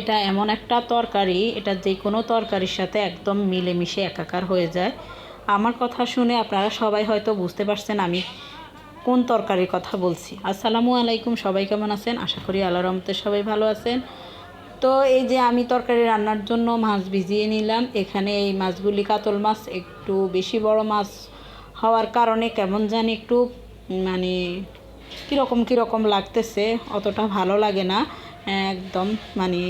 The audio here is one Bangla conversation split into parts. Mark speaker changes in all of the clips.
Speaker 1: এটা এমন একটা তরকারি, এটা যে কোনো তরকারির সাথে একদম মিলেমিশে একাকার হয়ে যায়। আমার কথা শুনে আপনারা সবাই হয়তো বুঝতে পারছেন আমি কোন তরকারির কথা বলছি। আসসালামু আলাইকুম, সবাই কেমন আছেন? আশা করি আল্লাহ রহমতে সবাই ভালো আছেন। তো এই যে আমি তরকারি রান্নার জন্য মাছ ভিজিয়ে নিলাম, এখানে এই মাছগুলি কাতল মাছ, একটু বেশি বড় মাছ হওয়ার কারণে কেমন জানি একটু মানে কীরকম কীরকম লাগতেছে? অতটা ভালো লাগে না। একদম মানে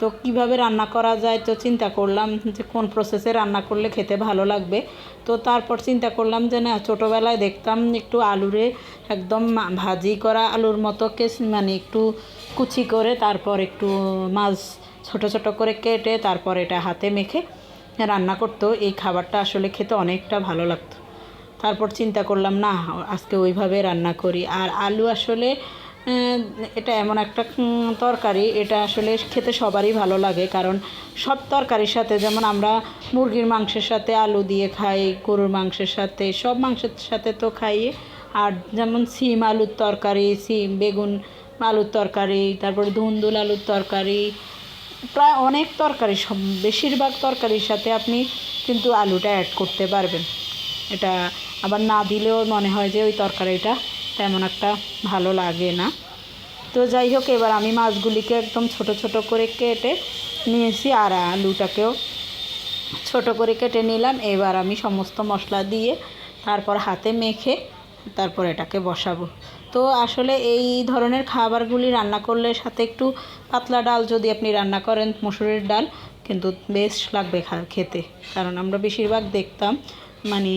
Speaker 1: তো কীভাবে রান্না করা যায়? তো চিন্তা করলাম যে কোন প্রসেসে রান্না করলে খেতে ভালো লাগবে। তো তারপর চিন্তা করলাম যে, না, ছোটোবেলায় দেখতাম একটু আলুরে একদম ভাজি করা আলুর মতো কেস মানে একটু কুচি করে তারপর একটু মাছ ছোট ছোট করে কেটে তারপর এটা হাতে মেখে রান্না করতো। এই খাবারটা আসলে খেতে অনেকটা ভালো লাগতো। তারপর চিন্তা করলাম, না, আজকে ওইভাবে রান্না করি। আর আলু আসলে এটা এমন একটা তরকারি, এটা আসলে খেতে সবারই ভালো লাগে। কারণ সব তরকারির সাথে, যেমন আমরা মুরগির মাংসের সাথে আলু দিয়ে খাই, গরুর মাংসের সাথে, সব মাংসের সাথে তো খাই। আর যেমন সিম আলুর তরকারি, সিম, বেগুন আলুর তরকারি, তারপরে ধুন্দুল আলুর তরকারি, প্রায় অনেক তরকারি, সব, বেশিরভাগ তরকারির সাথে আপনি কিন্তু আলুটা অ্যাড করতে পারবেন। এটা আবার না দিলেও মনে হয় যে ওই তরকারিটা তেমন একটা ভালো লাগে না। তো যাই হোক, এবার আমি মাছগুলিকে একদম ছোট ছোট করে কেটে নিয়েছি আর আলুটাকেও ছোট করে কেটে নিলাম। এবার আমি সমস্ত মশলা দিয়ে তারপর হাতে মেখে তারপর এটাকে বসাবো। তো আসলে এই ধরনের খাবারগুলি রান্না করলে সাথে একটু পাতলা ডাল যদি আপনি রান্না করেন, মসুরের ডাল, কিন্তু বেশ লাগবে খেতে। কারণ আমরা বেশিরভাগ দেখতাম মানে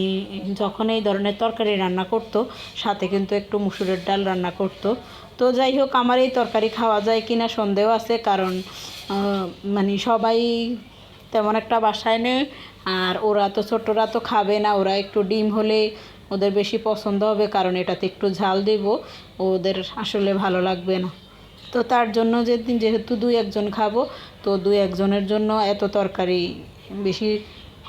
Speaker 1: যখন এই ধরনের তরকারি রান্না করতো, সাথে কিন্তু একটু মুসুরের ডাল রান্না করতো। তো যাই হোক, আমার এই তরকারি খাওয়া যায় কিনা সন্দেহ আছে, কারণ মানে সবাই তেমন একটা বাসায় নেই, আর ওরা তো ছোটরা তো খাবে না, ওরা একটু ডিম হলে ওদের বেশি পছন্দ হবে, কারণ এটাতে একটু ঝাল দেব, ওদের আসলে ভালো লাগবে না। তো তার জন্য যেদিন যেহেতু দুই একজন খাব, তো দুই একজনের জন্য এত তরকারি বেশি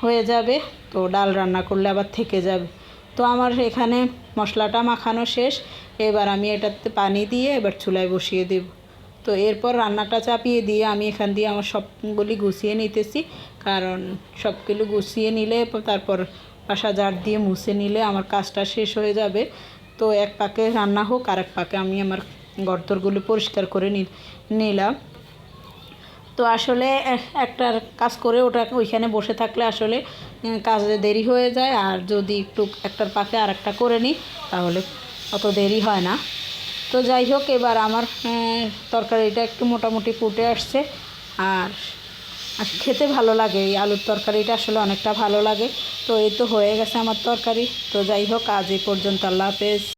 Speaker 1: হয়ে যাবে, তো ডাল রান্না করলে আবার থেকে যাবে। তো আমার এখানে মশলাটা মাখানো শেষ, এবার আমি এটাতে পানি দিয়ে এবার চুলায় বসিয়ে দেব। তো এরপর রান্নাটা চাপিয়ে দিয়ে আমি এখান দিয়ে আমার সবগুলি গুছিয়ে নিতেছি, কারণ সবগুলো গুছিয়ে নিলে তারপর বাসা জার দিয়ে মুছে নিলে আমার কাজটা শেষ হয়ে যাবে। তো এক পাকে রান্না হোক আর এক পাকে আমি আমার গর্তরগুলো পরিষ্কার করে নিলাম। তো আসলে এক- একটার কাজ করে ওটা ওইখানে বসে থাকলে আসলে কাজে দেরি হয়ে যায়। আর যদি একটু একটার পাকে আর একটা করে নিই, তাহলে অত দেরি হয় না। তো যাই হোক, এবার আমার তরকারিটা একটু মোটামুটি ফুটে আসছে। আর খেতে ভালো লাগে, এই আলুর তরকারিটা আসলে অনেকটা ভালো লাগে। তো এই তো হয়ে গেছে আমার তরকারি। তো যাই হোক, আজ এই পর্যন্ত আল্লাহ হাফেজ।